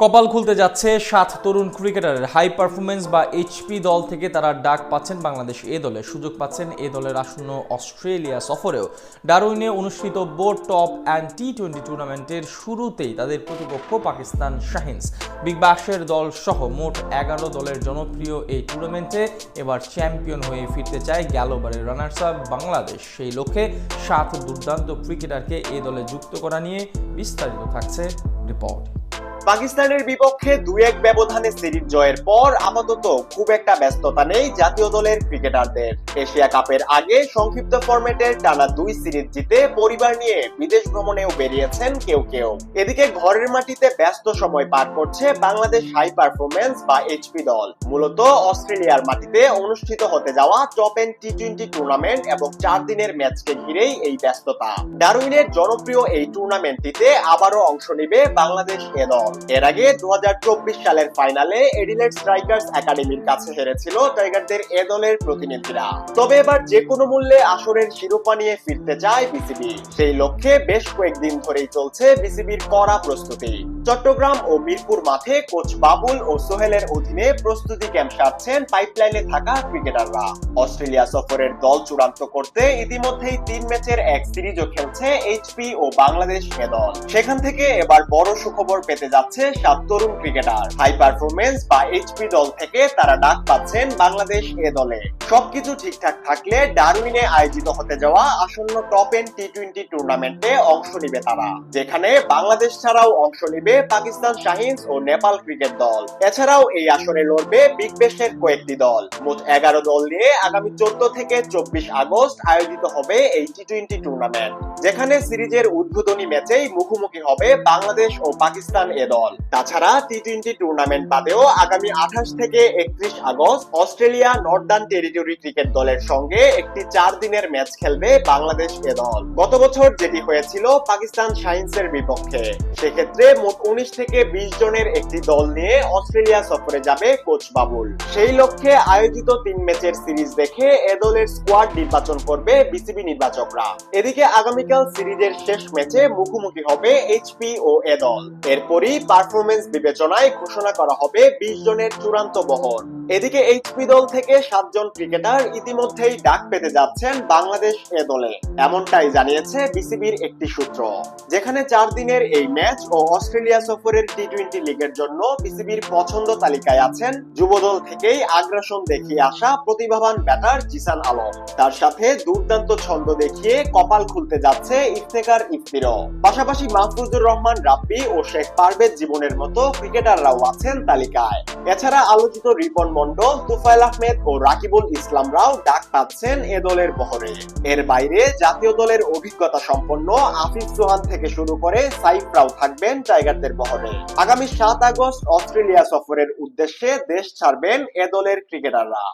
কপাল খুলতে যাচ্ছে সাত তরুণ ক্রিকেটারের। হাই পারফরমেন্স বা এইচপি দল থেকে তারা ডাক পাচ্ছেন বাংলাদেশ এ দলে। সুযোগ পাচ্ছেন এ দলের আসন্ন অস্ট্রেলিয়া সফরেও। ডারউইনে অনুষ্ঠিত board top end T twenty টুর্নামেন্টের শুরুতেই তাদের প্রতিপক্ষ পাকিস্তান শাহিনস। বিগ বাশের দল সহ মোট এগারো দলের জনপ্রিয় এই টুর্নামেন্টে এবার চ্যাম্পিয়ন হয়ে ফিরতে চায় গ্যালোবারের রানার্স আপ বাংলাদেশ। সেই লক্ষ্যে সাত দুর্দান্ত ক্রিকেটারকে এ দলে যুক্ত করা নিয়ে বিস্তারিত থাকছে রিপোর্ট। পাকিস্তানের বিপক্ষে দুই এক ব্যবধানে সিরিজ জয়ের পর আপাতত খুব একটা ব্যস্ততা নেই জাতীয় দলের ক্রিকেটারদের। এশিয়া কাপের আগে সংক্ষিপ্ত ফরম্যাটের টানা দুই সিরিজ জিতে পরিবার নিয়ে বিদেশ ভ্রমণেও বেরিয়েছেন কেউ কেউ। এদিকে ঘরের মাটিতে ব্যস্ত সময় পার করছে বাংলাদেশ হাই পারফরমেন্স বা এইচপি দল। মূলত অস্ট্রেলিয়ার মাটিতে অনুষ্ঠিত হতে যাওয়া top end T twenty tournament এবং চার দিনের ম্যাচকে ঘিরেই এই ব্যস্ততা। ডারউইনের জনপ্রিয় এই টুর্নামেন্টটিতে আবারও অংশ নেবে বাংলাদেশ এ দল। এর আগে দু হাজার চব্বিশ সালের ফাইনালে এডিলেট স্ট্রাইকার্স একাডেমির কাছে হেরেছিল টাইগারদের এ দলের প্রতিনিধিরা। তবে এবার যে কোনো মূল্যে আসরের শিরোপা নিয়ে ফিরতে চায় বিসিবি। সেই লক্ষ্যে বেশ কয়েকদিন ধরেই চলছে বিসিবির কড়া প্রস্তুতি। চট্টগ্রাম ও মিরপুর মাঠে কোচ বাবুল ও সোহেলের অধীনে প্রস্তুতি ক্যাম্প সারছেন পাইপলাইনে থাকা ক্রিকেটাররা। অস্ট্রেলিয়া সফরের দল চূড়ান্ত করতে ইতিমধ্যেই তিন ম্যাচের এক সিরিজও খেলছে এইচপি ও বাংলাদেশ এ দল। সেখান থেকে এবার বড় সুখবর পেতে যাচ্ছে সাত তরুণ ক্রিকেটার। হাই পারফরমেন্স বা এইচপি দল থেকে তারা ডাক পাচ্ছেন বাংলাদেশ এ দলে। সবকিছু ঠিকঠাক থাকলে ডারউইনে আয়োজিত হতে যাওয়া আসন্ন টপ এন্ড টি টোয়েন্টি টুর্নামেন্টে অংশ নিবে তারা। যেখানে বাংলাদেশ ছাড়াও অংশ নিবে পাকিস্তান শাহিনস ও নেপাল ক্রিকেট দল। এছাড়াও এই আসরে লড়বে বিগ বেশের কয়েকটি দল। মোট এগারো দল নিয়ে আগামী চোদ্দ থেকে চব্বিশ আগস্ট আয়োজিত হবে এই টি টোয়েন্টি টুর্নামেন্ট যেখানে সিরিজের উদ্বোধনী ম্যাচেই মুখোমুখি হবে বাংলাদেশ ও পাকিস্তান এ দল। তাছাড়া টি টোয়েন্টি টুর্নামেন্ট বাদেও আগামী আঠাশ থেকে একত্রিশ August Australia Northern Territory cricket দলের সঙ্গে একটি চার দিনের ম্যাচ খেলবে বাংলাদেশ এ দল। গত বছর যেটি হয়েছিল পাকিস্তান সায়েন্সের বিপক্ষে। সেক্ষেত্রে মোট উনিশ থেকে বিশ জনের একটি দল নিয়ে অস্ট্রেলিয়া সফরে যাবে কোচ বাবুল। সেই লক্ষ্যে আয়োজিত তিন ম্যাচের সিরিজ দেখে এ দলের স্কোয়াড নির্বাচন করবে বিসিবি নির্বাচকরা। এদিকে আগামীকাল সিরিজের শেষ ম্যাচে মুখোমুখি হবে এইচপি ও এ দল। এরপরই পারফরমেন্স বিবেচনায় ঘোষণা করা হবে বিশ জনের চূড়ান্ত বহর। এদিকে এইচপি দল থেকে সাতজন ক্রিকেটার ইতিমধ্যেই ডাক পেতে যাচ্ছেন বাংলাদেশ এ দলে। এমনটাই জানিয়েছে বিসিবির একটি সূত্র। যেখানে চার দিনের এই ম্যাচ ও অস্ট্রেলিয়া সফরের টি টোয়েন্টি লিগের জন্য বিসিবির পছন্দ তালিকায় আছেন যুবদল থেকেই আগ্রাসন দেখিয়ে আসা প্রতিভাবান ব্যাটার জিসান আলম। তার সাথে দুর্দান্ত ছন্দ দেখিয়ে কপাল খুলতে যাচ্ছে ইফতেকার ইফতিরও। পাশাপাশি মাহফুজুর রহমান, রাব্বি ও শেখ পারভেজ জীবনের মতো ক্রিকেটাররাও আছেন তালিকায়। এছাড়া আলোচিত রিপন মন্ডল তুফাইল আহমেদ ও রাকিবুল ইসলামরাও ডাক পাচ্ছেন এ দলের বহরে। এর বাইরে জাতীয় দলের অভিজ্ঞতা সম্পন্ন আফিফ সোহান থেকে শুরু করে সাইফরাও থাকবেন টাইগারদের বহরে। আগামী সাত আগস্ট অস্ট্রেলিয়া সফরের উদ্দেশ্যে দেশ ছাড়বেন এ দলের ক্রিকেটাররা।